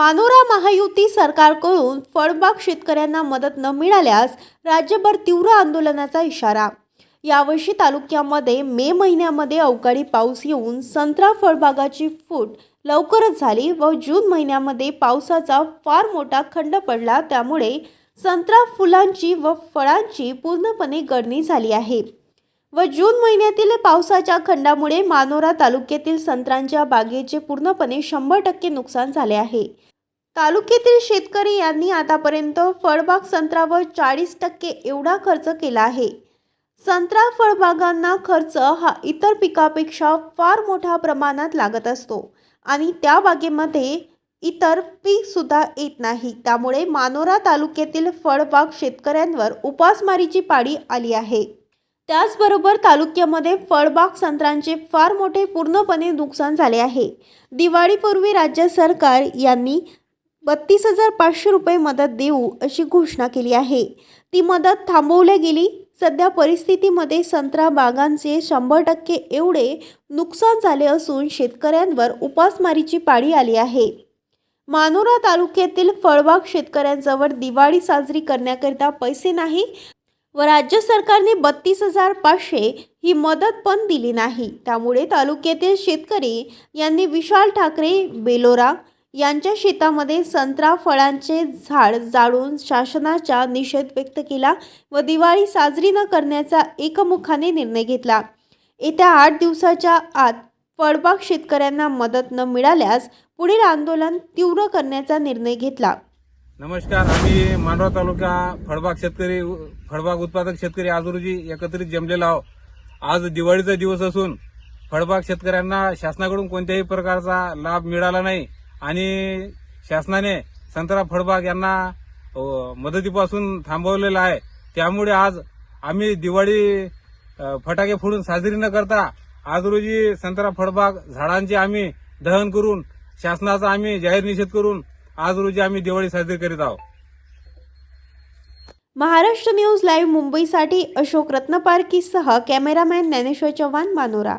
मानोरा महायुती सरकारकडून फळबाग शेतकऱ्यांना मदत न मिळाल्यास राज्यभर तीव्र आंदोलनाचा इशारा. यावर्षी तालुक्यामध्ये मे महिन्यामध्ये अवकाळी पाऊस येऊन संत्रा फळबागाची फूट लवकरच झाली व जून महिन्यामध्ये पावसाचा फार मोठा खंड पडला. त्यामुळे संत्रा फुलांची व फळांची पूर्णपणे गळणी झाली आहे. व जून महिन्यातील पावसाच्या खंडामुळे मानोरा तालुक्यातील संत्रांच्या बागेचे पूर्णपणे शंभर टक्के नुकसान झाले आहे. तालुक्यातील शेतकरी यांनी आतापर्यंत फळबाग संत्र्यावर चाळीस टक्के एवढा खर्च केला आहे. संत्रा फळबागांना खर्च हा इतर पिकापेक्षा फार मोठ्या प्रमाणात लागत असतो आणि त्या बागेमध्ये इतर पीक सुद्धा येत नाही. त्यामुळे मानोरा तालुक्यातील फळबाग शेतकऱ्यांवर उपासमारीची पाळी आली आहे. त्याचबरोबर तालुक्यामध्ये फळबाग संत्र्यांचे फार मोठे पूर्णपणे नुकसान झाले आहे. दिवाळीपूर्वी राज्य सरकार यांनी बत्तीस हजार पाचशे रुपये मदत देऊ अशी घोषणा केली आहे. ती मदत थांबवली गेली. सध्या परिस्थितीमध्ये संत्रा बागांचे शंभर टक्के एवढे नुकसान झाले असून शेतकऱ्यांवर उपासमारीची पाळी आली आहे. मानोरा तालुक्यातील फळबाग शेतकऱ्यांजवळ दिवाळी साजरी करण्याकरिता पैसे नाही व राज्य सरकारने बत्तीस हजार पाचशे ही मदत पण दिली नाही. त्यामुळे तालुक्यातील शेतकरी यांनी विशाल ठाकरे बेलोरा यांच्या शेतामध्ये संत्रा फळांचे झाड जाळून शासनाचा निषेध व्यक्त केला व दिवाळी साजरी न करण्याचा एकमुखाने निर्णय घेतला. येत्या आठ दिवसाच्या आत फळबाग शेतकऱ्यांना मदत न मिळाल्यास पुढील आंदोलन तीव्र करण्याचा निर्णय घेतला. नमस्कार आम्ही मांडवा तालुका फळबाग शेतकरी फळबाग उत्पादक शेतकरी आज रोजी एकत्रित जमलेलो आहोत. आज दिवाळीचा दिवस असून फळबाग शेतकऱ्यांना शासनाकडून कोणत्याही प्रकारचा लाभ मिळाला नाही. आणि शासनाने संतरा फळबाग यांना मदतीपासून थांबवलेला आहे. त्यामुळे आज आम्ही दिवाळी फटाके फोडून साजरी न करता आज रोजी संतरा फळबाग झाडांचे आम्ही दहन करून शासनाचा आम्ही जाहीर निषेध करून आज रोजी आम्ही दिवाळी साजरी करीत आहोत. महाराष्ट्र न्यूज लाईव्ह मुंबईसाठी अशोक रत्नपारकीसह कॅमेरामॅन ज्ञानेश्वर चव्हाण मानोरा.